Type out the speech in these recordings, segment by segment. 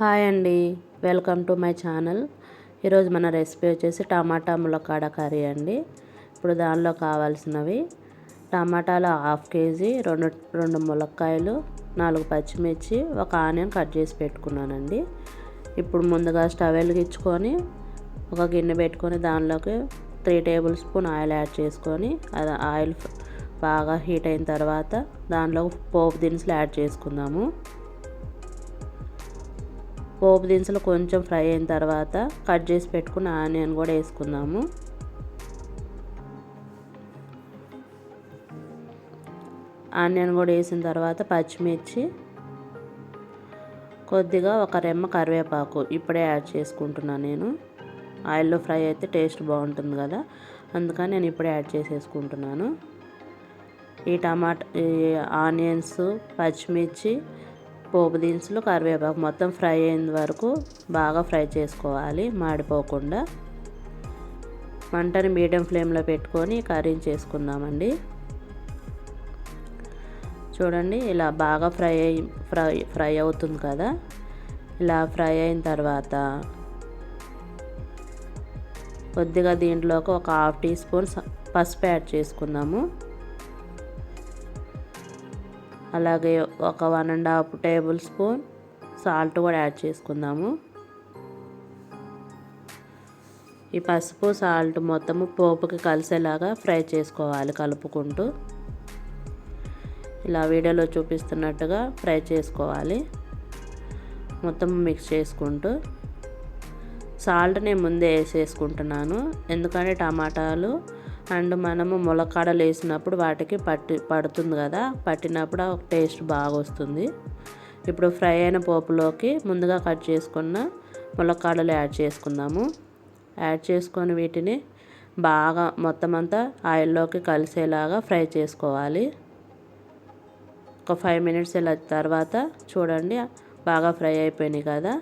Hi అండి. Welcome to my channel. ఈరోజు మన రెసిపీ వచ్చేసి టమాటా ములక్కాడ కర్రీ అండి. ఇప్పుడు దానిలో కావాల్సినవి టమాటాలు హాఫ్ కేజీ రెండు రెండు ములక్కాయలు నాలుగు పచ్చిమిర్చి ఒక ఆనియన్ కట్ చేసి పెట్టుకున్నానండి. ఇప్పుడు ముందుగా స్టవ్ వెలిగించుకొని ఒక గిన్నె పెట్టుకొని దానిలోకి three tablespoon oil add చేసుకొని అది ఆయిల్ బాగా హీట్ అయిన తర్వాత దానిలో పోపు దినుసులు యాడ్ చేసుకుందాము. పోపు దినుసులు కొంచెం ఫ్రై అయిన తర్వాత కట్ చేసి పెట్టుకున్న ఆనియన్ కూడా వేసుకుందాము. ఆనియన్ కూడా వేసిన తర్వాత పచ్చిమిర్చి కొద్దిగా ఒక రెమ్మ కరివేపాకు ఇప్పుడే యాడ్ చేసుకుంటున్నాను నేను. ఆయిల్లో ఫ్రై అయితే టేస్ట్ బాగుంటుంది కదా అందుకని నేను ఇప్పుడే యాడ్ చేసేసుకుంటున్నాను. ఈ టమాటా ఆనియన్స్ పచ్చిమిర్చి పోపు దినుసులు కరివేపాకు మొత్తం ఫ్రై అయిన వరకు బాగా ఫ్రై చేసుకోవాలి మాడిపోకుండా. మంటని మీడియం ఫ్లేమ్లో పెట్టుకొని కర్రీ చేసుకుందామండి. చూడండి ఇలా బాగా ఫ్రై అయి ఫ్రై ఫ్రై అవుతుంది కదా. ఇలా ఫ్రై అయిన తర్వాత కొద్దిగా దీంట్లోకి ఒక హాఫ్ టీ స్పూన్ పసుపు యాడ్ చేసుకుందాము. అలాగే ఒక one and half tablespoon salt కూడా యాడ్ చేసుకుందాము. ఈ పసుపు సాల్ట్ మొత్తము పోపుకి కలిసేలాగా ఫ్రై చేసుకోవాలి కలుపుకుంటూ. ఇలా వీడియోలో చూపిస్తున్నట్టుగా ఫ్రై చేసుకోవాలి. మొత్తం మిక్స్ చేసుకుంటూ. సాల్ట్ నేను ముందే వేసేసుకుంటున్నాను. ఎందుకంటే టమాటాలు అండ్ మనము ములక్కాడలు వేసినప్పుడు వాటికి పట్టి పడుతుంది కదా పట్టినప్పుడు టేస్ట్ బాగా వస్తుంది ఇప్పుడు ఫ్రై అయిన పోపులోకి ముందుగా కట్ చేసుకున్న ములక్కాడలు యాడ్ చేసుకుందాము. యాడ్ చేసుకొని వీటిని బాగా మొత్తం అంతా ఆయిల్లోకి కలిసేలాగా ఫ్రై చేసుకోవాలి. ఒక ఫైవ్ మినిట్స్ ఇలా తర్వాత చూడండి బాగా ఫ్రై అయిపోయినాయి కదా.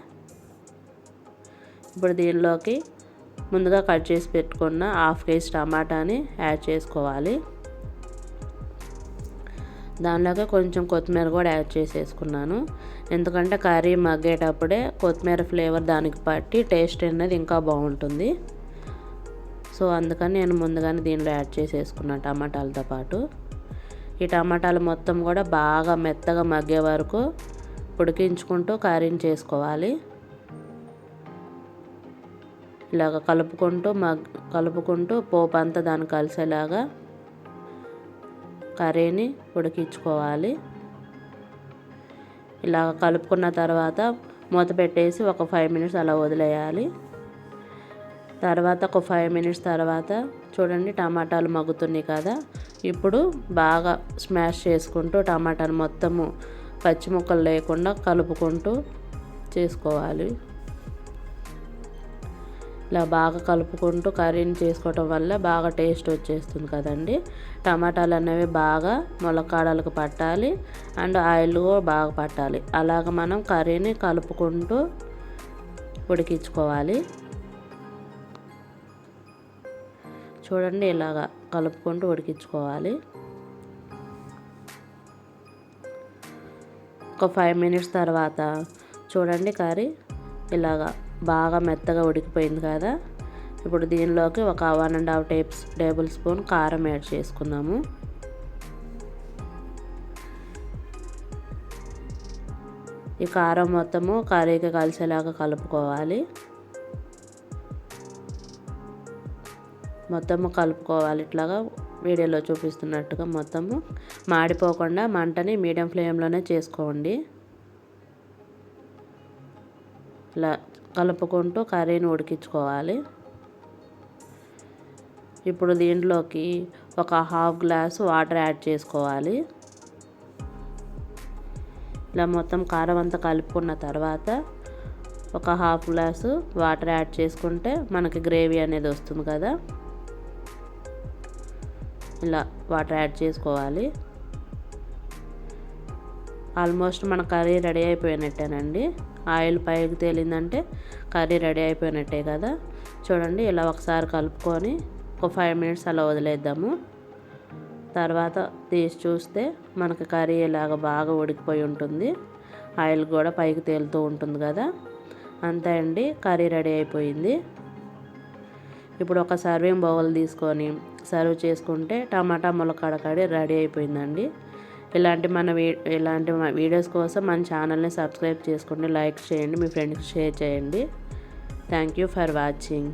ఇప్పుడు దీనిలోకి ముందుగా కట్ చేసి పెట్టుకున్న హాఫ్ కేజీ టమాటాని యాడ్ చేసుకోవాలి. దానిలోకి కొంచెం కొత్తిమీర కూడా యాడ్ చేసేసుకున్నాను. ఎందుకంటే కర్రీ మగ్గేటప్పుడే కొత్తిమీర ఫ్లేవర్ దానికి పట్టి టేస్ట్ అనేది ఇంకా బాగుంటుంది. సో అందుకని నేను ముందుగానే దీనిలో యాడ్ చేసేసుకున్నాను టమాటాలతో పాటు. ఈ టమాటాలు మొత్తం కూడా బాగా మెత్తగా మగ్గే వరకు ఉడికించుకుంటూ కర్రీని చేసుకోవాలి. ఇలాగ కలుపుకుంటూ మగ్ కలుపుకుంటూ పోపు అంతా దాన్ని కలిసేలాగా కర్రీని ఉడికించుకోవాలి. ఇలాగ కలుపుకున్న తర్వాత మూత పెట్టేసి ఒక ఫైవ్ మినిట్స్ అలా వదిలేయాలి. తర్వాత ఒక ఫైవ్ మినిట్స్ తర్వాత చూడండి టమాటాలు మగ్గుతున్నాయి కదా. ఇప్పుడు బాగా స్మాష్ చేసుకుంటూ టమాటాలు మొత్తము పచ్చి ముక్కలు లేకుండా కలుపుకుంటూ చేసుకోవాలి. ఇలా బాగా కలుపుకుంటూ కర్రీని చేసుకోవటం వల్ల బాగా టేస్ట్ వచ్చేస్తుంది కదండి. టమాటాలు అనేవి బాగా ములక్కాడలకు పట్టాలి అండ్ ఆయిల్ కూడా బాగా పట్టాలి. అలాగ మనం కర్రీని కలుపుకుంటూ ఉడికించుకోవాలి. చూడండి ఇలాగా కలుపుకుంటూ ఉడికించుకోవాలి. ఒక ఫైవ్ మినిట్స్ తర్వాత చూడండి కర్రీ ఇలాగా బాగా మెత్తగా ఉడికిపోయింది కదా. ఇప్పుడు దీనిలోకి ఒక one and half tbsp tablespoon కారం యాడ్ చేసుకుందాము. ఈ కారం మొత్తము కర్రీకి కలిసేలాగా కలుపుకోవాలి. మొత్తము కలుపుకోవాలి. ఇట్లాగా వీడియోలో చూపిస్తున్నట్టుగా మొత్తము మాడిపోకుండా మంటని మీడియం ఫ్లేమ్లోనే చేసుకోండి. ఇలా కలుపుకుంటూ కర్రీని ఉడికించుకోవాలి. ఇప్పుడు దీంట్లోకి ఒక హాఫ్ గ్లాస్ వాటర్ యాడ్ చేసుకోవాలి. ఇలా మొత్తం కారం అంతా కలుపుకున్న తర్వాత ఒక హాఫ్ గ్లాసు వాటర్ యాడ్ చేసుకుంటే మనకి గ్రేవీ అనేది వస్తుంది కదా. ఇలా వాటర్ యాడ్ చేసుకోవాలి. ఆల్మోస్ట్ మన కర్రీ రెడీ అయిపోయినట్టేనండి. ఆయిల్ పైకి తేలిందంటే కర్రీ రెడీ అయిపోయినట్టే కదా. చూడండి ఇలా ఒకసారి కలుపుకొని ఒక ఫైవ్ మినిట్స్ అలా వదిలేద్దాము. తర్వాత తీసి చూస్తే మనకి కర్రీ ఇలాగ బాగా ఉడికిపోయి ఉంటుంది. ఆయిల్ కూడా పైకి తేలుతూ ఉంటుంది కదా. అంతే అండి కర్రీ రెడీ అయిపోయింది. ఇప్పుడు ఒక సర్వింగ్ బౌల్ తీసుకొని సర్వ్ చేసుకుంటే టమాటా ములక్కాడ రెడీ అయిపోయిందండి. ఇలాంటి మన వీ ఇలాంటి వీడియోస్ కోసం మన ఛానల్ని సబ్స్క్రైబ్ చేసుకోండి లైక్ చేయండి మీ ఫ్రెండ్స్కి షేర్ చేయండి. Thank you for watching